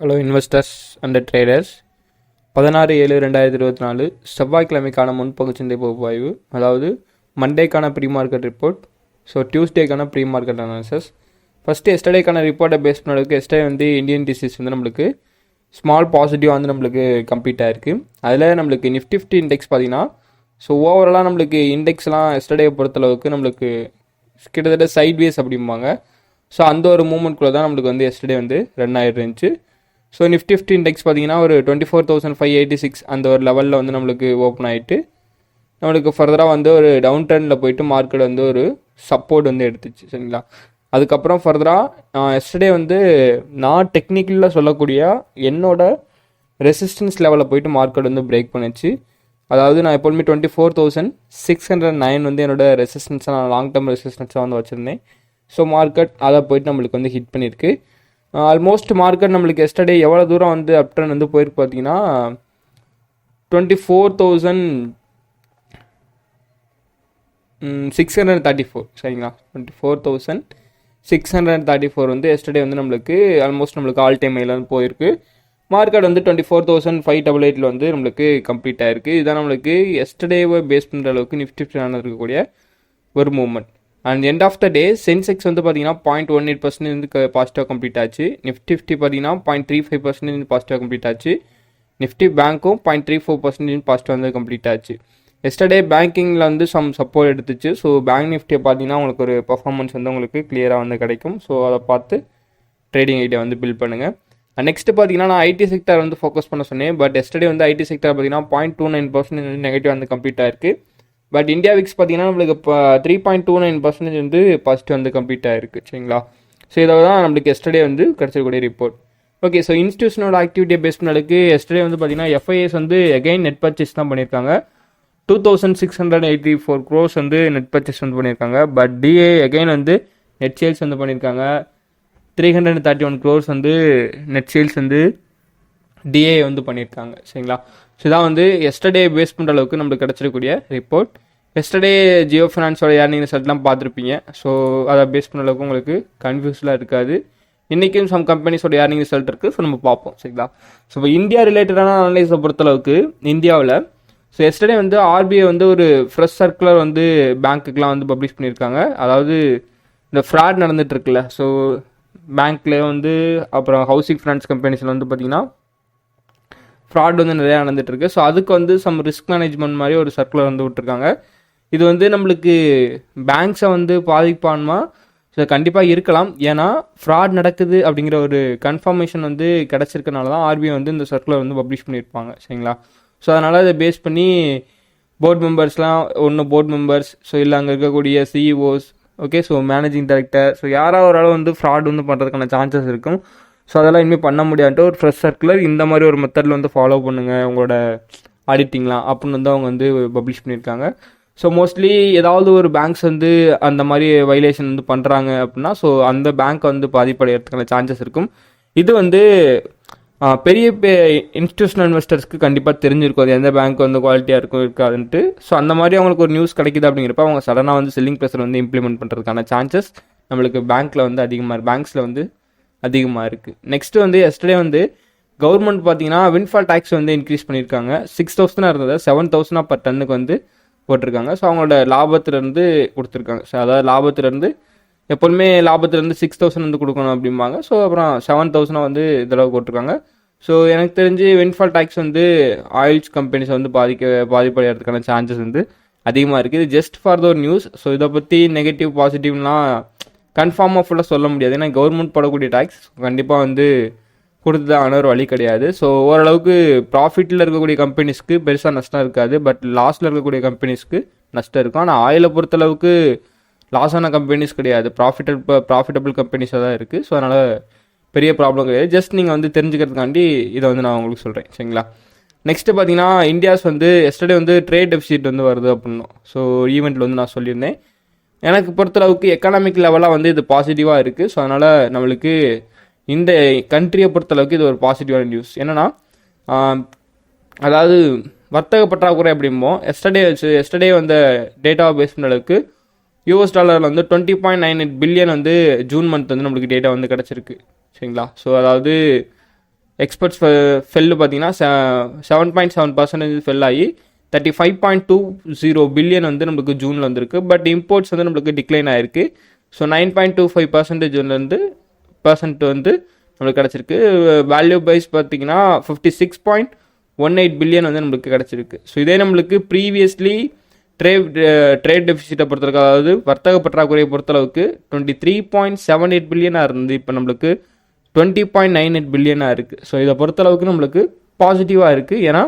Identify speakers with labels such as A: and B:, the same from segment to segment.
A: Hello investors and traders பதினாறு ஏழு ரெண்டாயிரத்தி இருபத்தி நாலு செவ்வாய்க்கிழமைக்கான முன்பகுச்சந்தை பகுப்பாய்வு. அதாவது மண்டேக்கான ப்ரீ மார்க்கெட் ரிப்போர்ட் ஸோ டியூஸ்டேக்கான ப்ரீ மார்க்கெட் அனாலிசஸ் ஃபஸ்ட்டு எஸ்டர்டேக்கான ரிப்போர்ட்டை பேஸ் பண்ணதுக்கு எஸ்டே வந்து இந்தியன் டிசிஸ் வந்து நம்மளுக்கு ஸ்மால் பாசிட்டிவ் வந்து நம்மளுக்கு கம்ப்ளீட் ஆயிருக்கு. அதில் நம்மளுக்கு நிஃப்டி ஃபிஃப்டி இண்டெக்ஸ் பார்த்தீங்கன்னா ஸோ ஓவராலாக நம்மளுக்கு இண்டெக்ஸ்லாம் எஸ்டர்டே பொறுத்தளவுக்கு நம்மளுக்கு கிட்டத்தட்ட சைட்வேஸ் அப்படிம்பாங்க. ஸோ அந்த ஒரு மூமெண்ட்குள்ளே தான் நம்மளுக்கு வந்து எஸ்டர்டே வந்து ரன் ஆகிட்டு இருந்துச்சு. ஸோ நிஃப்டி ஃபிஃப்டி இண்டெக்ஸ் பார்த்தீங்கன்னா ஒரு twenty four thousand five eighty six அந்த ஒரு லெவலில் வந்து நம்மளுக்கு ஓப்பன் ஆகிட்டு நம்மளுக்கு ஃபர்தராக வந்து ஒரு டவுன் ட்ரெண்டில் போயிட்டு மார்க்கெட் வந்து ஒரு சப்போர்ட் வந்து எடுத்துச்சு சரிங்களா? அதுக்கப்புறம் ஃபர்தராக நான் எஸ்டர்டே வந்து நான் டெக்னிக்கலில் சொல்லக்கூடிய என்னோட ரெசிஸ்டன்ஸ் லெவலில் போயிட்டு மார்க்கெட் வந்து பிரேக் பண்ணுச்சு. அதாவது நான் எப்போதுமே twenty four thousand six hundred nine வந்து என்னோட ரெசிஸ்டன்ஸாக நான் லாங் டேர்ம் ரெசிஸ்டன்ஸாக வந்து வச்சுருந்தேன். ஸோ மார்க்கெட் அதை போயிட்டு நம்மளுக்கு வந்து ஹிட் பண்ணியிருக்கு. ஆல்மோஸ்ட் மார்க்கெட் நம்மளுக்கு எஸ்டர்டே எவ்வளோ தூரம் வந்து அப்டன் வந்து போயிருக்கு பார்த்தீங்கன்னா twenty four thousand six hundred thirty four சரிங்களா? Twenty four thousand six hundred thirty four வந்து எஸ்டர்டே வந்து நம்மளுக்கு ஆல்மோஸ்ட் நம்மளுக்கு ஆல் டைம் வந்து போயிருக்கு. மார்க்கெட் வந்து twenty four thousand five double எயிட்டில் வந்து நம்மளுக்கு கம்ப்ளீட் ஆயிருக்கு. இதுதான் நம்மளுக்கு எஸ்டர்டேவை பேஸ் பண்ணுற அளவுக்கு நிஃப்டி இருக்கக்கூடிய ஒரு moment and end of the day Sensex வந்து பார்த்தீங்கன்னா பாயிண்ட் ஒன் எயிட் பர்சன்டேஜ் வந்து பாசிட்டிவாக கம்ப்ளீட் ஆச்சு. நிஃப்டி ஃபிஃப்டி பார்த்தீங்கன்னா பாயிண்ட் த்ரீ ஃபைவ் பர்சன்டேஜ் பாசிட்டிவாக கம்ப்ளீட் ஆச்சு. Nifty பேங்க்கும் point three four percentage positive வந்து கம்ப்ளீட் ஆச்சு. எஸ்டர்டே பேங்கிங்கில் வந்து சம் சப்போர்ட் எடுத்துச்சு. ஸோ பேங்க் நிஃப்டியை பார்த்தீங்கன்னா உங்களுக்கு ஒரு பர்ஃபார்மன்ஸ் வந்து உங்களுக்கு கிளியராக வந்து கிடைக்கும். ஸோ அதை பார்த்து ட்ரேடிங் ஐடியா வந்து பில்ட் பண்ணுங்கள் நெக்ஸ்ட் பார்த்தீங்கன்னா நான் ஐடி செக்டர் வந்து ஃபோக்கஸ் பண்ண சொன்னேன். பட் எஸ்டர்டே வந்து ஐடி செக்டர் பார்த்தீங்கன்னா point two nine percentage negative வந்து கம்ப்ளீட் ஆயிருக்கு. பட் இந்தியா விக்ஸ் பார்த்தீங்கன்னா நம்மளுக்கு இப்போ three point two nine percentage வந்து பாசிட்டிவ் வந்து கம்ப்ளீட் ஆயிருக்கு சரிங்களா? ஸோ இதை தான் நம்மளுக்கு எஸ்டர்டே வந்து கிடச்சிருக்கூடிய ரிப்போர்ட் ஓகே ஸோ இன்ஸ்டியூஷனோட ஆக்டிவிட்டியை பேஸ் பண்ணதுக்கு எஸ்டர்டே வந்து பார்த்தீங்கன்னா எஃப்ஐஎஸ் வந்து எகைன் நெட் பர்ச்சேஸ் தான் பண்ணியிருக்காங்க. Two thousand six hundred eighty four gross வந்து நெட் பர்ச்சேஸ் வந்து பண்ணியிருக்காங்க. பட் டிஏ எகைன் வந்து நெட் சேல்ஸ் வந்து பண்ணியிருக்காங்க. Three hundred thirty one crores வந்து நெட் சேல்ஸ் வந்து டிஏ வந்து பண்ணியிருக்காங்க சரிங்களா? ஸோ இதான் வந்து எஸ்டர்டே பேஸ் பண்ணுற அளவுக்கு நம்மளுக்கு கிடச்சிருக்கக்கூடிய ரிப்போர்ட் எஸ்டர்டே ஜியோ ஃபினான்ஸோட ஏர்னிங் ரிசல்ட்லாம் பார்த்துருப்பீங்க. ஸோ அதை பேஸ் பண்ண அளவுக்கு உங்களுக்கு கன்ஃபியூஸ்லாம் இருக்காது. இன்றைக்கும் சம் கம்பெனிஸோட ஏர்னிங் ரிசல்ட் இருக்குது ஸோ நம்ம பார்ப்போம் சரிங்களா? ஸோ இப்போ இந்தியா ரிலேட்டடான அனலைஸை பொறுத்தளவுக்கு இந்தியாவில் ஸோ எஸ்டர்டே வந்து ஆர்பிஐ வந்து ஒரு ஃப்ரெஷ் சர்க்குலர் வந்து பேங்க்குக்கெலாம் வந்து பப்ளிஷ் பண்ணியிருக்காங்க. அதாவது இந்த ஃப்ராட் நடந்துட்டு இருக்குல்ல ஸோ பேங்க்ல வந்து அப்புறம் ஹவுசிங் ஃபினான்ஸ் கம்பெனிஸில் வந்து பார்த்திங்கன்னா ஃப்ராட் வந்து நிறையா நடந்துட்டுருக்கு. ஸோ அதுக்கு வந்து சம் ரிஸ்க் மேனேஜ்மெண்ட் மாதிரி ஒரு சர்க்குலர் வந்து விட்டுருக்காங்க. இது வந்து நம்மளுக்கு பேங்க்ஸை வந்து பாதிப்பான்மா? ஸோ கண்டிப்பாக இருக்கலாம். ஏன்னா ஃப்ராட் நடக்குது அப்படிங்கிற ஒரு கன்ஃபர்மேஷன் வந்து கிடச்சிருக்கனால தான் ஆர்பிஐ வந்து இந்த சர்க்குலர் வந்து பப்ளிஷ் பண்ணியிருப்பாங்க. சரிங்களா? ஸோ அதனால் அதை பேஸ் பண்ணி போர்ட் மெம்பர்ஸ்லாம் ஒன்று போர்ட் மெம்பர்ஸ் ஸோ இல்லை அங்கே இருக்கக்கூடிய CEOs okay so managing director so யாராவது ஒரு அளவு வந்து ஃப்ராட் வந்து பண்ணுறதுக்கான சான்சஸ் இருக்கும். ஸோ அதெல்லாம் இனிமேல் பண்ண முடியாதுட்டு ஒரு ஃப்ரெஷ் சர்க்குலர் இந்த மாதிரி ஒரு மெத்தடில் வந்து ஃபாலோ பண்ணுங்கள் உங்களோட ஆடிட்டிங்லாம் அப்படின்னு வந்து அவங்க வந்து பப்ளிஷ் பண்ணியிருக்காங்க. ஸோ மோஸ்ட்லி ஏதாவது ஒரு பேங்க்ஸ் வந்து அந்த மாதிரி வைலேஷன் வந்து பண்ணுறாங்க அப்படின்னா ஸோ அந்த பேங்க் வந்து பாதிப்படைகிறதுக்கான சான்சஸ் இருக்கும். இது வந்து பெரிய இன்ஸ்டியூஷனல் இன்வெஸ்டர்ஸ்க்கு கண்டிப்பாக தெரிஞ்சிருக்கும். அது எந்த பேங்க் வந்து குவாலிட்டியாக இருக்கும் இருக்காதுன்ட்டு. ஸோ அந்த மாதிரி அவங்களுக்கு ஒரு நியூஸ் கிடைக்குது அப்படிங்கிறப்ப அவங்க சடனாக வந்து செல்லிங் ப்ரெஷர் வந்து இம்ப்ளிமெண்ட் பண்ணுறதுக்கான சான்சஸ் நம்மளுக்கு பேங்க்கில் வந்து அதிகமாக பேங்க்ஸில் வந்து அதிகமாக இருக்குது நெக்ஸ்ட்டு வந்து எஸ்டர்டே வந்து கவர்மெண்ட் பார்த்தீங்கன்னா வின்ஃபால் டேக்ஸ் வந்து இன்க்ரீஸ் பண்ணியிருக்காங்க சிக்ஸ் தௌசண்டாக இருந்தது செவன் தௌசண்டாக பர் டன்னுக்கு வந்து போட்டிருக்காங்க. ஸோ அவங்களோட லாபத்துலேருந்து கொடுத்துருக்காங்க. ஸோ அதாவது லாபத்துலேருந்து எப்போதுமே லாபத்துலேருந்து சிக்ஸ் தௌசண்ட் வந்து கொடுக்கணும் அப்படிம்பாங்க. ஸோ அப்புறம் செவன் தௌசண்டாக வந்து இதளவு போட்டிருக்காங்க. ஸோ எனக்கு தெரிஞ்சு வின்ஃபால் டேக்ஸ் வந்து ஆயில்ஸ் கம்பெனிஸை வந்து பாதிக்க பாதிப்படைகிறதுக்கான சான்சஸ் வந்து அதிகமாக இருக்குது just for the news so இதை பற்றி நெகட்டிவ் பாசிட்டிவ்லாம் கன்ஃபார்மாக ஃபுல்லாக சொல்ல முடியாது. ஏன்னா கவர்மெண்ட் போடக்கூடிய டேக்ஸ் கண்டிப்பாக வந்து கொடுத்து தான் ஒரு வழி கிடையாது. ஸோ ஓரளவுக்கு ப்ராஃபிட்டில் இருக்கக்கூடிய கம்பெனிஸ்க்கு பெருசாக நஷ்டம் இருக்காது. பட் லாஸில் இருக்கக்கூடிய கம்பெனிஸ்க்கு நஷ்டம் இருக்கும். ஆனால் ஆயிலை பொறுத்தளவுக்கு லாஸ் ஆன கம்பெனிஸ் கிடையாது. ப்ராஃபிட்டபிள் ப்ராஃபிட்டபிள் கம்பெனிஸாக தான் இருக்குது ஸோ அதனால் பெரிய ப்ராப்ளம் கிடையாது. ஜஸ்ட் நீங்கள் வந்து தெரிஞ்சுக்கிறதுக்காண்டி இதை வந்து நான் உங்களுக்கு சொல்கிறேன் சரிங்களா? நெக்ஸ்ட்டு பார்த்தீங்கன்னா இந்தியாஸ் வந்து எஸ்டர்டே வந்து ட்ரேட் டெபிசிட் வந்து வருது அப்படின்னும். ஸோ ஈவெண்ட்டில் வந்து நான் சொல்லியிருந்தேன். எனக்கு பொறுத்தளவுக்கு எக்கனாமிக் லெவலாக வந்து இது பாசிட்டிவாக இருக்குது ஸோ அதனால் நம்மளுக்கு இந்த கண்ட்ரியை பொறுத்தளவுக்கு இது ஒரு பாசிட்டிவான நியூஸ் என்னென்னா அதாவது வர்த்தக பற்றாக்குறை அப்படிம்போ எஸ்டர்டே வச்சு எஸ்டர்டே வந்த டேட்டாவை பேஸ் பண்ண அளவுக்கு யூஎஸ் டாலரில் வந்து twenty point nine eight billion வந்து ஜூன் மந்த் வந்து நம்மளுக்கு டேட்டா வந்து கிடச்சிருக்கு. சரிங்களா? ஸோ அதாவது எக்ஸ்பர்ட்ஸ் ஃபெல்லு பார்த்தீங்கன்னா seven point seven percentage fell ஆகி thirty five point two zero billion வந்து நம்மளுக்கு ஜூனில் வந்திருக்கு. பட் இம்போர்ட்ஸ் வந்து நம்மளுக்கு டிக்ளைன் ஆயிருக்கு. So nine point two five percentage வந்து பர்சன்ட் வந்து நம்மளுக்கு கிடச்சிருக்கு. வேல்யூ பைஸ் பார்த்தீங்கன்னா fifty six point one eight billion வந்து நம்மளுக்கு கிடச்சிருக்கு. ஸோ இதே நம்மளுக்கு ப்ரீவியஸ்லி ட்ரேட் ட்ரேட் டெபிசிட்டை பொறுத்தளவுக்கு அதாவது வர்த்தக பற்றாக்குறையை பொறுத்தளவுக்கு twenty three point seven eight பில்லியனாக இருந்து இப்போ நம்மளுக்கு டுவெண்ட்டி பாயிண்ட் நைன் எயிட் பில்லியனாக இருக்குது ஸோ இதை பொறுத்தளவுக்கு நம்மளுக்கு பாசிட்டிவாக இருக்குது ஏன்னா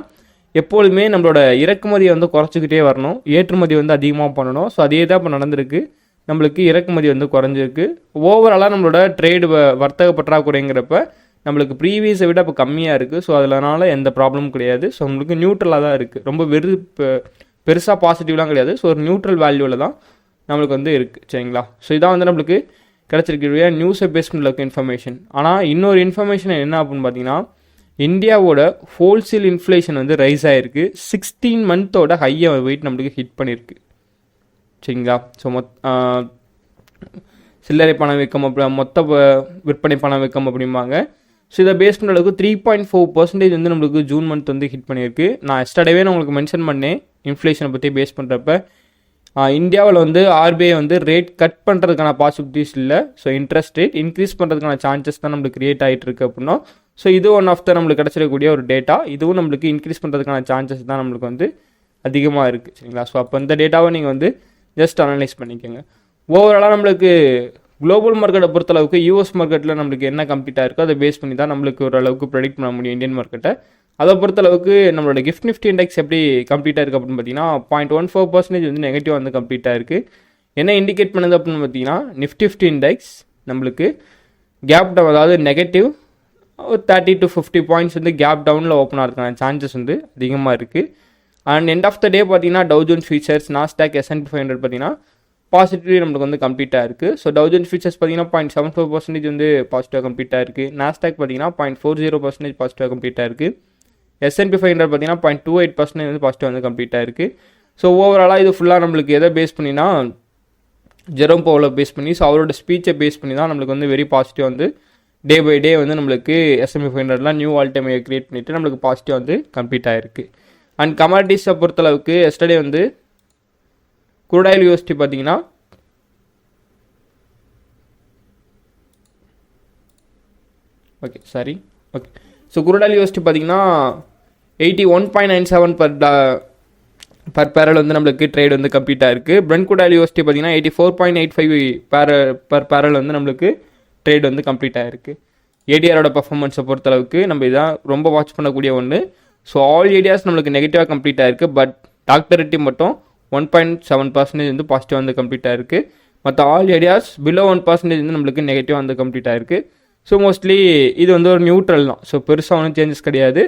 A: எப்பொழுதுமே நம்மளோட இறக்குமதியை வந்து குறைச்சிக்கிட்டே வரணும். ஏற்றுமதி வந்து அதிகமாக பண்ணணும். ஸோ அதே தான் இப்போ நடந்திருக்கு. நம்மளுக்கு இறக்குமதி வந்து குறைஞ்சிருக்கு. ஓவராலாக நம்மளோட ட்ரேடு வர்த்தக பற்றாக்குறைங்கிறப்ப நம்மளுக்கு ப்ரீவியஸை விட இப்போ கம்மியாக இருக்குது ஸோ அதனால எந்த ப்ராப்ளமும் கிடையாது. ஸோ நம்மளுக்கு நியூட்ரலாக தான் இருக்குது ரொம்ப வெறு பெருசாக பாசிட்டிவ்லாம் கிடையாது. ஸோ ஒரு நியூட்ரல் வேல்யூவில் தான் நம்மளுக்கு வந்து இருக்குது சரிங்களா? ஸோ இதான் வந்து நம்மளுக்கு கிடச்சிருக்கிற நியூஸை பேஸ் பண்ண இன்ஃபர்மேஷன் ஆனால் இன்னொரு இன்ஃபர்மேஷன் என்ன அப்படின்னு பார்த்தீங்கன்னா இந்தியாவோட ஹோல்சேல் இன்ஃப்ளேஷன் வந்து ரைஸ் ஆகிருக்கு சிக்ஸ்டீன் மந்த்தோட ஹையை வெயிட் நம்மளுக்கு ஹிட் பண்ணியிருக்கு சரிங்களா? ஸோ மொத் சில்லறை பணம் விற்கம் அப்படி மொத்த விற்பனை பணம் வைக்கம் அப்படிம்பாங்க. ஸோ இதை பேஸ் பண்ணுற அளவுக்கு த்ரீ பாயிண்ட் ஃபோர் பர்சன்டேஜ் வந்து நம்மளுக்கு ஜூன் மந்த் வந்து ஹிட் பண்ணியிருக்கு. நான் எஸ்டர்டேவே நான் உங்களுக்கு மென்ஷன் பண்ணேன் இன்ஃப்ளேஷனை பற்றி பேஸ் பண்ணுறப்ப இந்தியாவில் வந்து ஆர்பிஐ வந்து ரேட் கட் பண்ணுறதுக்கான பாசிபிலிட்டிஸ் இல்லை. ஸோ இன்ட்ரெஸ்ட் ரேட் இன்க்ரீஸ் பண்ணுறதுக்கான சான்சஸ் தான் நம்மளுக்கு கிரியேட் ஆகிட்டு இருக்கு அப்படின்னா ஸோ இது ஒன் ஆஃப் த நம்மளுக்கு கிடச்சிடக்கூடிய ஒரு டேட்டா இதுவும் நம்மளுக்கு இன்க்ரீஸ் பண்ணுறதுக்கான சான்சஸ் தான் நம்மளுக்கு வந்து அதிகமாக இருக்குது சரிங்களா? ஸோ அப்போ இந்த டேட்டாவை நீங்கள் வந்து ஜஸ்ட் அனலைஸ் பண்ணிக்கோங்க. ஓவராலாக நம்மளுக்கு குளோபல் மார்க்கெட்டை பொறுத்தளவுக்கு யூஎஸ் மார்க்கெட்டில் நம்மளுக்கு என்ன கம்ப்ளீட்டாக இருக்கோ அதை பேஸ் பண்ணி தான் நம்மளுக்கு ஓரளவுக்கு ப்ரெடிக்ட் பண்ண முடியும் இந்தியன் மார்க்கெட்டை அதை பொறுத்தளவுக்கு நம்மளோட கிஃப்ட் நிஃப்டி இண்டெக்ஸ் எப்படி கம்ப்ளீட்டாக இருக்குது அப்படின்னு பார்த்தீங்கன்னா பாயிண்ட் ஒன் ஃபோர் பர்சன்டேஜ் வந்து நெகட்டிவ் வந்து கம்ப்ளீட்டாக இருக்குது என்ன இண்டிகேட் பண்ணுது அப்படின்னு பார்த்தீங்கன்னா நிஃப்டி ஃபிஃப்டி இண்டெக்ஸ் நம்மளுக்கு கேப் டவுன் அதாவது நெகட்டிவ் ஒரு தேர்ட்டி டு ஃபிஃப்டி பாயிண்ட்ஸ் வந்து கேப் டவுனில் ஓப்பன் ஆகிறதுக்கான சான்சஸ் வந்து அதிகமாக இருக்குது and end of the day பார்த்தீங்கன்னா Dow Jones futures Nasdaq S and P five hundred பார்த்தீங்கன்னா பாசிட்டிவ்லி நம்மளுக்கு வந்து கம்ப்ளீட்டாக இருக்குது ஸோ டவுஜன் ஃபீச்சர்ஸ் பார்த்தீங்கன்னா பாயிண்ட் செவன் ஃபோர் பர்சன்டேஜ் வந்து பாசிட்டிவாக கம்ப்ளீட்டாக இருக்குது நாஸ்டாக் பார்த்தீங்கன்னா பாயிண்ட் ஃபோர் ஜீரோ பர்சன்டேஜ் பாசிட்டிவாக கம்ப்ளீட்டாக இருக்குது S and P five hundred பார்த்தீங்கன்னா பாயிண்ட் டூ எயிட் பர்சன்டேஜ் வந்து பாசிட்டிவ் வந்து கம்ப்ளீட்டாக இருக்குது ஸோ ஓவராலாக இது ஃபுல்லாக நம்மளுக்கு எதை பேஸ் பண்ணினா ஜெரோம் பவலை பேஸ் பண்ணி ஸோ அவரோட ஸ்பீச்சை பேஸ் பண்ணி தான் நம்மளுக்கு வந்து வெரி பாசிட்டிவ் வந்து டே பை டே வந்து நம்மளுக்கு எஸ்எம்இ ஃபைவ் ஹண்ட்ரட்லாம் நியூ ஆல் டைம் கிரியேட் பண்ணிவிட்டு நம்மளுக்கு பாசிட்டிவ் வந்து கம்ப்ளீட் ஆகிருக்கு அண்ட் கமாடிட்டிஸை பொறுத்தளவுக்கு எஸ்டர்டே வந்து குரூடாயில் யூஎஸ்டி பார்த்தீங்கன்னா okay sorry okay so crude oil USD பார்த்தீங்கன்னா eighty one point nine seven per per barrel வந்து நம்மளுக்கு ட்ரேட் வந்து கம்ப்ளீட்டாக இருக்குது பிரெண்ட் குடால் யூஎஸ்டி பார்த்தீங்கன்னா eighty four point eight five per per barrel வந்து நம்மளுக்கு ட்ரேட் வந்து கம்ப்ளீட் ஆகிருக்கு ஏடிஆரோட பர்ஃபார்மன்ஸை பொறுத்தளவுக்கு நம்ம இதான் ரொம்ப வாட்ச் பண்ணக்கூடிய ஒன்று ஸோ ஆல் ஏடியாஸ் நம்மளுக்கு நெகட்டிவாக கம்ப்ளீட் ஆகிருக்கு பட் டாக்டர் ரெட்டி மட்டும் ஒன் பாயிண்ட் செவன் பர்சன்டேஜ் வந்து பாசிட்டிவ் வந்து கம்ப்ளீட் ஆகிருக்கு மற்ற all areas below one percentage வந்து நம்மளுக்கு நெகட்டிவாக வந்து கம்ப்ளீட் ஆகிருக்கு ஸோ மோஸ்ட்லி இது வந்து ஒரு நியூட்ரல் தான். ஸோ பெருசாக ஒன்றும் சேஞ்சஸ் கிடையாது.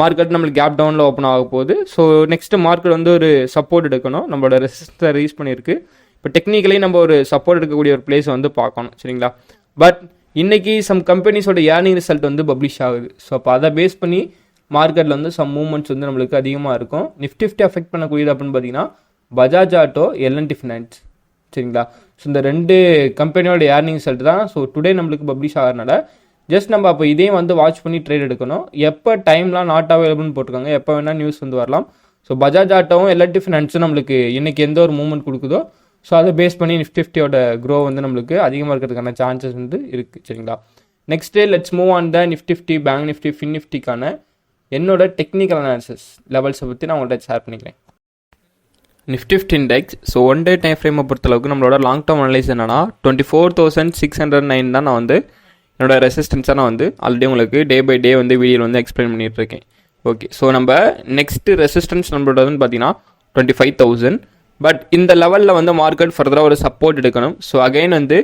A: மார்க்கெட் நம்மளுக்கு கேப் டவுனில் ஓப்பன் ஆக போகுது. ஸோ நெக்ஸ்ட்டு மார்க்கெட் வந்து ஒரு சப்போர்ட் எடுக்கணும். நம்மளோட ரெசிஸ்டரை ரீஸ் பண்ணியிருக்கு. இப்போ டெக்னிக்கலி நம்ம ஒரு சப்போர்ட் எடுக்கக்கூடிய ஒரு பிளேஸ் வந்து பார்க்கணும். சரிங்களா? பட் இன்றைக்கி சம் கம்பெனிஸோட ஏர்னிங் ரிசல்ட் வந்து பப்ளிஷ் ஆகுது. ஸோ அப்போ அதை பேஸ் பண்ணி மார்க்கெட்டில் வந்து சம் மூவ்மெண்ட்ஸ் வந்து நம்மளுக்கு அதிகமாக இருக்கும். நிஃப்டி ஃபிஃப்டி அஃபெக்ட் பண்ணக்கூடியது அப்படின்னு பார்த்தீங்கன்னா Bajaj Auto L and T finance சரிங்களா? ஸோ இந்த ரெண்டு கம்பெனியோட ஏர்னிங் ரிசல்ட் தான். ஸோ டுடே நம்மளுக்கு பப்ளிஷ் ஆகிறனால ஜஸ்ட் நம்ம அப்போ இதையும் வந்து வாட்ச் பண்ணி ட்ரேட் எடுக்கணும். எப்போ டைம்லாம் நாட் அவைலபிள்னு போட்டிருக்காங்க எப்போ வேணால் நியூஸ் வந்து வரலாம். ஸோ பஜாஜ் ஆட்டோவும் எல்என்டி ஃபினான்ஸும் நம்மளுக்கு இன்றைக்கி எந்த ஒரு மூவ்மெண்ட் கொடுக்குதோ ஸோ அதை பேஸ் பண்ணி நிஃப்டி ஃபிஃப்டியோட க்ரோ வந்து நம்மளுக்கு அதிகமாக இருக்கிறதுக்கான சான்சஸ் வந்து இருக்குது சரிங்களா? Next day let's move on the Nifty fifty bank Nifty fin நிஃப்டிக்கான என்னோட டெக்னிக்கல் அனாலிசிஸ் லெவல்ஸை பற்றி நான் உங்கள்கிட்ட ஷேர் பண்ணிக்கிறேன். Nifty fifty index so one day time ஃப்ரேமை பொறுத்தளவுக்கு நம்மளோட லாங் டேர்ம் அனலைஸ் என்னன்னா twenty four thousand six hundred nine தான் நான் வந்து என்னோட ரெசிஸ்டன்ஸாக நான் வந்து ஆல்ரெடி உங்களுக்கு டே பை டே வந்து வீடியோவில் வந்து எக்ஸ்பிளைன் பண்ணிட்டு இருக்கேன். ஓகே ஸோ நம்ம நெக்ஸ்ட் ரெசிஸ்டன்ஸ் நம்மளோட வந்து பார்த்தீங்கன்னா டுவெண்ட்டி ஃபைவ் தௌசண்ட் பட் இந்த லெவலில் வந்து மார்க்கெட் ஃபர்தராக ஒரு சப்போர்ட் எடுக்கணும். ஸோ அகைன் வந்து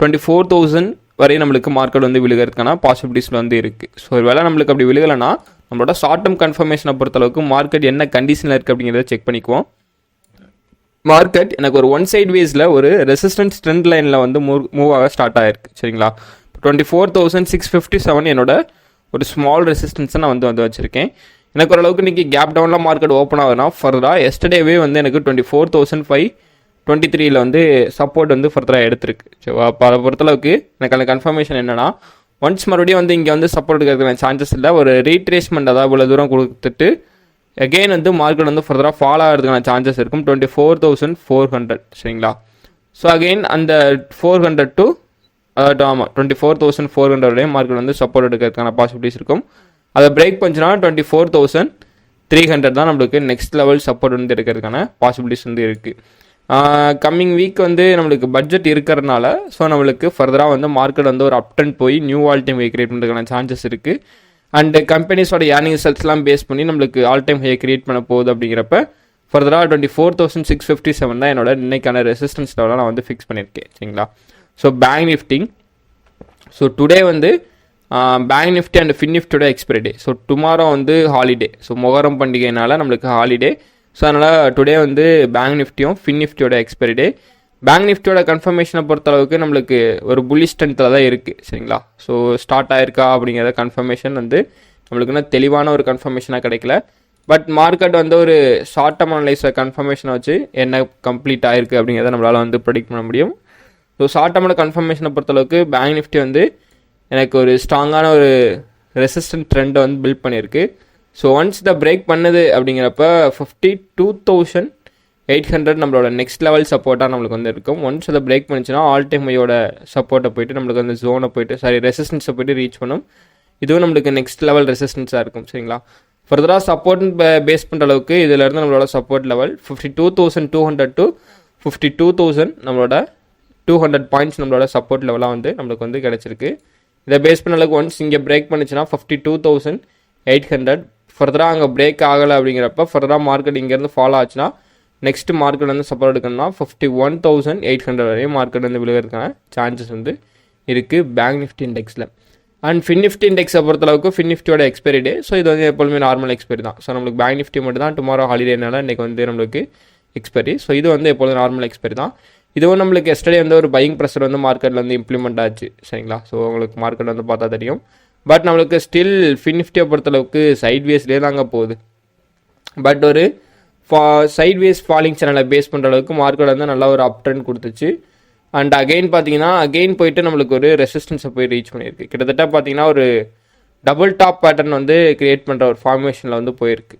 A: டுவெண்ட்டி ஃபோர் தௌசண்ட் வரையும் நம்மளுக்கு மார்க்கெட் வந்து விழுகிறதுக்கான பாசிபிலிட்டிஸில் வந்து இருக்குது ஸோ ஒரு நம்மளுக்கு அப்படி விழுகலைன்னா நம்மளோட ஷார்ட் டேர்ம் கன்ஃபர்மேஷனை பொறுத்தளவுக்கு மார்க்கெட் என்ன கண்டிஷனில் இருக்குது அப்படிங்கிறத செக் பண்ணிக்குவோம். மார்க்கெட் எனக்கு ஒரு ஒன் சைட் வேஸில் ஒரு ரெசிஸ்டன்ஸ் ட்ரெண்ட் லைனில் வந்து மூவ் மூவ் ஆக ஸ்டார்ட் ஆகிருக்கு சரிங்களா? Twenty four thousand six fifty seven என்னோட ஒரு ஸ்மால் ரெசிஸ்டன்ஸை நான் வந்து வந்து வச்சுருக்கேன். எனக்கு ஓரளவுக்கு இன்றைக்கி கேப் டவுனில் மார்க்கெட் ஓப்பன் ஆகுதுன்னா ஃபர்தராக எஸ்டர்டேவே வந்து எனக்கு twenty four thousand five twenty த்ரீயில் வந்து சப்போர்ட் வந்து ஃபர்தராக எடுத்திருக்கு. ஸோ அப்போ அதை பொறுத்தளவுக்கு எனக்கு அந்த கன்ஃபர்மேஷன் என்னென்னா ஒன்ஸ் மறுபடியும் வந்து இங்கே வந்து சப்போர்ட் இருக்கிறதுக்கான சான்சஸ் இல்லை. ஒரு ரீட்ரேஸ்மெண்ட் அதாவது இவ்வளோ தூரம் கொடுத்துட்டு அகெயின் வந்து மார்க்கெட் வந்து ஃபர்தராக ஃபாலோ ஆகிறதுக்கான சான்சஸ் இருக்கும். Twenty four thousand four hundred சரிங்களா? ஸோ அகெயின் அந்த ஃபோர் ஹண்ட்ரட் டு ஆமாம் twenty four thousand four hundred market வந்து சப்போர்ட் எடுக்கிறதுக்கான பாசிபிலிட்டிஸ் இருக்கும். அதை break பண்ணிச்சுன்னா twenty four thousand three hundred தான் நம்மளுக்கு நெக்ஸ்ட் லெவல் சப்போர்ட் வந்து எடுக்கிறதுக்கான பாசிபிலிட்டிஸ் வந்து இருக்குது கம்மிங் வீக் வந்து நம்மளுக்கு பட்ஜெட் இருக்கிறதுனால ஸோ நம்மளுக்கு ஃபர்தராக வந்து மார்க்கெட் வந்து ஒரு அப்டன் போய் new all time high create பண்ணுறதுக்கான சான்சஸ் இருக்குது அண்டு கம்பெனிஸோட ஏர்னிங் ரிசல்ட்ஸ்லாம் பேஸ் பண்ணி நம்மளுக்கு ஆல் டைம் ஹை கிரியேட் பண்ண போகுது அப்படிங்கிறப்ப ஃபர்தராக twenty four thousand six fifty seven தான் என்னோட இன்னைக்கான ரெசிஸ்டன்ஸ் லெவலாக நான் வந்து ஃபிக்ஸ் பண்ணியிருக்கேன் சரிங்களா? ஸோ பேங்க் நிஃப்டிங் ஸோ டுடே வந்து பேங்க் நிஃப்டி அண்ட் ஃபின் நிஃப்டியோட எக்ஸ்பைரி டே ஸோ டுமாரோ வந்து ஹாலிடே ஸோ மொகரம் பண்டிகைனால நம்மளுக்கு ஹாலிடே ஸோ அதனால் டுடே வந்து பேங்க் நிஃப்டியும் ஃபின் நிஃப்டியோட எக்ஸ்பைரி டே பேங்க் நிஃப்டியோட கன்ஃபர்மேஷனை பொறுத்தளவுக்கு நம்மளுக்கு ஒரு புள்ளி ஸ்ட்ரென்த்தில் தான் இருக்குது சரிங்களா? ஸோ ஸ்டார்ட் ஆயிருக்கா அப்படிங்கிறத கன்ஃபர்மேஷன் வந்து நம்மளுக்கு இன்னும் தெளிவான ஒரு கன்ஃபர்மேஷனாக கிடைக்கல. பட் மார்க்கெட் வந்து ஒரு ஷார்ட் டர்ம் அனலைஸை கன்ஃபர்மேஷனை வச்சு என்ன கம்ப்ளீட் ஆயிருக்கு அப்படிங்கிறத நம்மளால் வந்து ப்ரெடிக்ட் பண்ண முடியும். ஸோ ஷார்ட் டர்மோட கன்ஃபர்மேஷனை பொறுத்தளவுக்கு பேங்க் நிஃப்டி வந்து எனக்கு ஒரு ஸ்ட்ராங்கான ஒரு ரெசிஸ்டன்ட் ட்ரெண்டை வந்து பில்ட் பண்ணியிருக்கு. ஸோ ஒன்ஸ் இதை பிரேக் பண்ணுது அப்படிங்கிறப்ப fifty two thousand eight hundred நம்மளோட நெக்ஸ்ட் லெவல் சப்போர்ட்டாக நம்மளுக்கு வந்து இருக்கும். ஒன்ஸ் அதை பிரேக் பண்ணிச்சுன்னா ஆல் டைம் ஐயோட சப்போர்ட்டை போயிட்டு நம்மளுக்கு அந்த ஜோனை போயிட்டு சாரி ரெசிஸ்டன்ஸை போயிட்டு ரீச் பண்ணும். இதுவும் நம்மளுக்கு நெக்ஸ்ட் லெவல் ரெசிஸ்டன்ஸாக இருக்கும் சரிங்களா? ஃபர்தராக சப்போர்ட் பேஸ் பண்ணுற அளவுக்கு இதிலேருந்து நம்மளோட support level fifty two thousand two hundred to fifty two thousand நம்மளோட டூ ஹண்ட்ரட் பாயிண்ட்ஸ் நம்மளோட சப்போர்ட் லெவலாக வந்து நம்மளுக்கு வந்து கிடச்சிருக்கு. இதை பேஸ் பண்ண அளவுக்கு ஒன்ஸ் இங்கே பிரேக் பண்ணுச்சுன்னா fifty two thousand eight hundred ஃபர்தராக அங்கே பிரேக் ஆகலை அப்படிங்கிறப்ப ஃபர்தராக மார்க்கெட் இங்கேருந்து ஃபாலோ ஆச்சுன்னா நெக்ஸ்ட் மார்க்கெட் வந்து சப்போர்ட் எடுக்கணும்னா fifty one thousand eight hundred வரையும் மார்க்கெட் வந்து விழுகிறதுக்கான சான்சஸ் வந்து இருக்குது பேங்க் நிஃப்டி இண்டெக்ஸில் அண்ட் ஃபின் நிஃப்டி இண்டெக்ஸை பொறுத்தளவுக்கு ஃபின் நிஃப்டியோட எக்ஸ்பைரி டே ஸோ இது வந்து எப்பொழுதுமே நார்மல் எக்ஸ்பைரி தான். ஸோ நம்மளுக்கு பேங்க் நிஃப்டி மட்டும் தான் டுமாரோ ஹாலிடேனால இன்றைக்கி வந்து நம்மளுக்கு எக்ஸ்பைரி ஸோ இது வந்து எப்பொழுதும் நார்மல் எக்ஸ்பைரி தான். இதுவும் நம்மளுக்கு எஸ்டர்டே வந்து ஒரு பையிங் ப்ரெஷர் வந்து மார்க்கெட்டில் வந்து இம்ப்ளிமெண்ட் ஆச்சு சரிங்களா? ஸோ உங்களுக்கு மார்க்கெட் வந்து பார்த்தா தெரியும். பட் நம்மளுக்கு ஸ்டில் ஃபின் பொறுத்தளவுக்கு சைட்வேஸ்லேயே தாங்க போகுது. பட் ஒரு ஃபா சைட்வேஸ் ஃபாலிங் சேனலை பேஸ் பண்ணுற அளவுக்கு மார்க்கெட் வந்து நல்லா ஒரு அப் ட்ரெண்ட் கொடுத்துச்சு. அண்ட் அகெயின் பார்த்தீங்கன்னா அகெயின் போயிட்டு நம்மளுக்கு ஒரு ரெசிஸ்டன்ஸை போய் ரீச் பண்ணியிருக்கு. கிட்டத்தட்ட பார்த்தீங்கன்னா ஒரு டபுள் டாப் பேட்டர்ன் வந்து க்ரியேட் பண்ணுற ஒரு ஃபார்மேஷனில் வந்து போயிருக்கு.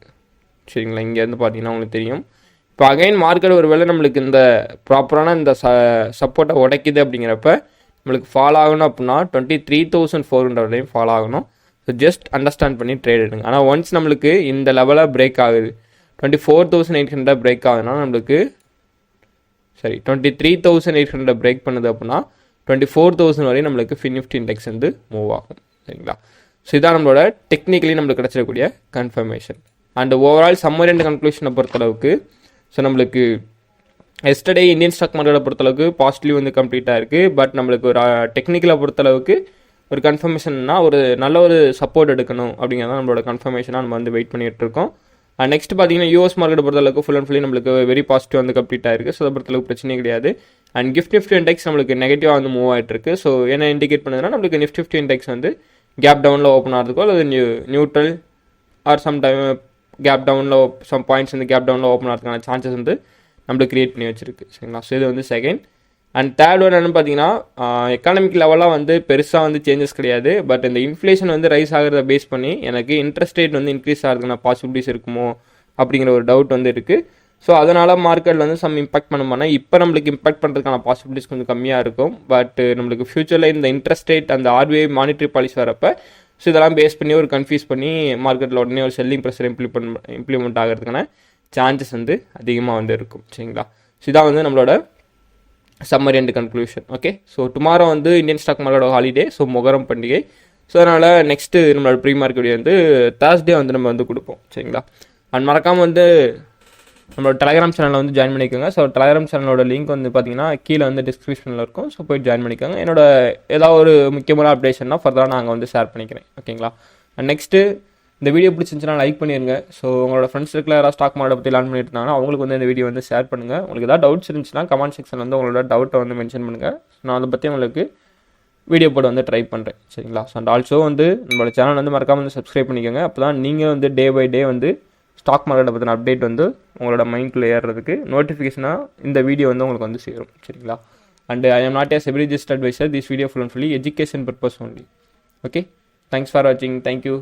A: சரிங்களா? இங்கேருந்து பார்த்தீங்கன்னா உங்களுக்கு தெரியும். இப்போ அகைன் மார்க்கெட் ஒரு வேளை நம்மளுக்கு இந்த ப்ராப்பரான இந்த ச சப்போர்ட்டை உடைக்குது அப்படிங்கிறப்ப நம்மளுக்கு ஃபாலோ ஆகணும் அப்படின்னா twenty three thousand four hundred வரையும் ஃபாலோ ஆகணும். ஸோ ஜஸ்ட் அண்டர்ஸ்டாண்ட் பண்ணி ட்ரேட் எடுங்க. ஆனால் ஒன்ஸ் நம்மளுக்கு இந்த லெவலாக பிரேக் ஆகுது twenty four thousand eight hundred break ஆகுதுன்னா நம்மளுக்கு சரி twenty three thousand eight hundred break பண்ணுது அப்படின்னா டுவெண்ட்டி ஃபோர் தௌசண்ட் வரையும் நம்மளுக்கு ஃபினிஃப்டி இண்டெக்ஸ் வந்து மூவ் ஆகும். சரிங்களா? ஸோ இதான் நம்மளோட டெக்னிக்கலி நம்மளுக்கு கிடச்சிடக்கூடிய confirmation and overall summary and கன்க்ளூஷனை பொறுத்தளவுக்கு ஸோ நம்மளுக்கு எஸ்டர்டே இந்தியன் ஸ்டாக் மார்க்கெட்டை பொறுத்தளவுக்கு பாசிட்டிவ் வந்து கம்ப்ளீட்டாக இருக்குது பட் நம்மளுக்கு ஒரு டெக்னிக்கலை பொறுத்தளவுக்கு ஒரு கன்ஃபர்மேஷன்னா ஒரு நல்ல ஒரு சப்போர்ட் எடுக்கணும் அப்படிங்கிறத நம்மளோட கன்ஃபர்மேஷனாக நம்ம வந்து வெயிட் பண்ணிகிட்டு இருக்கோம். அண்ட் நெக்ஸ்ட் பார்த்தீங்கன்னா யூஎஸ் மார்க்கெட் பொறுத்தளவுக்கு ஃபுல் அண்ட் ஃபுல்லி நம்மளுக்கு வெரி பாசிட்டிவ் வந்து கம்ப்ளீட் ஆயிருக்கு ஸோ அதை பொறுத்தளவுக்கு பிரச்சனையே கிடையாது. அண்ட் கிஃப்ட் நிஃப்டி இண்டெக்ஸ் நம்மளுக்கு நெகட்டிவாக வந்து மூவ் ஆகிட்டு இருக்கு. ஸோ என்ன இண்டிகேட் பண்ணுதுன்னா நம்மளுக்கு நிஃப்ட் ஃபிஃப்டி இண்டெக்ஸ் வந்து கேப் டவுனில் ஓப்பன் ஆகிறதுக்கோ அல்லது new neutral or some time gap டவுனில் சம் பாயிண்ட்ஸ் வந்து கேப் டவுனில் ஓப்பன் ஆகிறதுக்கான சான்சஸ் வந்து நம்மளுக்கு கிரியேட் பண்ணி வச்சிருக்கு. சரிங்களா? ஸோ இது வந்து செகண்ட் அண்ட் தேர்ட் ஒன் என்னென்னு பார்த்தீங்கன்னா எக்கானமிக் லெவலாக வந்து பெருசாக வந்து சேஞ்சஸ் கிடையாது. பட் இந்த இன்ஃப்ளேஷன் வந்து ரைஸ் ஆகிறத பேஸ் பண்ணி எனக்கு இன்ட்ரெஸ்ட் ரேட் வந்து இன்க்ரீஸ் ஆகிறதுக்கான பாசிபிலிட்டிஸ் இருக்குமோ அப்படிங்கிற ஒரு டவுட் வந்து இருக்குது ஸோ அதனால் மார்க்கெட்டில் வந்து சம் இம்பாக்ட் பண்ணுமானா இப்போ நம்மளுக்கு இம்பாக்ட் பண்ணுறதுக்கான பாசிபிலிட்டிஸ் கொஞ்சம் கம்மியாக இருக்கும். பட் நம்மளுக்கு ஃப்யூச்சரில் இந்த இன்ட்ரெஸ்ட் ரேட் அந்த ஆர்பிஐ மானிட்டரி பாலிசி வரப்போ ஸோ இதெல்லாம் பேஸ் பண்ணி ஒரு கன்ஃபியூஸ் பண்ணி மார்க்கெட்டில் உடனே ஒரு செல்லிங் ப்ரெஷர் இம்ப்ளிமெண்ட் இம்ப்ளிமெண்ட் ஆகிறதுக்கான சான்சஸ் வந்து அதிகமாக வந்து இருக்கும். சரிங்களா? ஸோ இதான் வந்து நம்மளோட summary and conclusion okay so tomorrow வந்து இந்தியன் ஸ்டாக் மார்க்கெட்டோட ஹாலிடே ஸோ முகரம் பண்டிகை. ஸோ அதனால் நெக்ஸ்ட்டு நம்மளோட ப்ரீ மார்க்கெட் வந்து தேர்ஸ்டே வந்து நம்ம வந்து கொடுப்போம். சரிங்களா? அண்ட் மறக்காமல் வந்து நம்மளோட டெலகிராம் சேனலில் வந்து ஜாயின் பண்ணிக்கோங்க. ஸோ டெலகிராம் சேனலோட லிங்க் வந்து பார்த்தீங்கன்னா கீழே வந்து டிஸ்கிரிப்ஷனில் இருக்கும். ஸோ போய் ஜாயின் பண்ணிக்கோங்க. என்னோட ஏதாவது ஒரு முக்கியமான அப்டேஷன்னா ஃபர்தராக நாங்கள் வந்து ஷேர் பண்ணிக்கிறேன். ஓகேங்களா நெக்ஸ்ட்டு இந்த வீடியோ பிடிச்சிருந்துச்சுன்னா லைக் பண்ணிடுங்க ஸோ உங்களோட ஃப்ரெண்ட்ஸ் இருக்கிற யாராவது ஸ்டாக் மார்க்கெட் பற்றி லேர்ன் பண்ணிட்டு இருந்தாங்கன்னா அவங்களுக்கு வந்து இந்த வீடியோ வந்து ஷேர் பண்ணுங்கள் உங்களுக்கு ஏதாவது டவுட்ஸ் இருந்துச்சுன்னா கமெண்ட் செக்ஷன் வந்து உங்களோட டவுட்டை வந்து மென்ஷன் பண்ணுங்கள் நான் அதை பற்றி உங்களுக்கு வீடியோ போட வந்து ட்ரை பண்ணுறேன் சரிங்களா? ஸோ அண்ட் ஆல்சோ வந்து நம்மளோட சேனல் வந்து மறக்காமல் வந்து சப்ஸ்கிரைப் பண்ணிக்கோங்க. அப்போ தான் நீங்கள் வந்து டே பை டே வந்து ஸ்டாக் மார்க்கெட்டை பற்றின அப்டேட் வந்து உங்களோட மைண்ட்குள்ளே ஏறுறதுக்கு நோட்டிஃபிகேஷனாக இந்த வீடியோ வந்து உங்களுக்கு வந்து சேரும். சரிங்களா? And I am not a SEBI registered adviser this video full and fully education purpose only okay thanks for வாட்சிங் தேங்க்யூ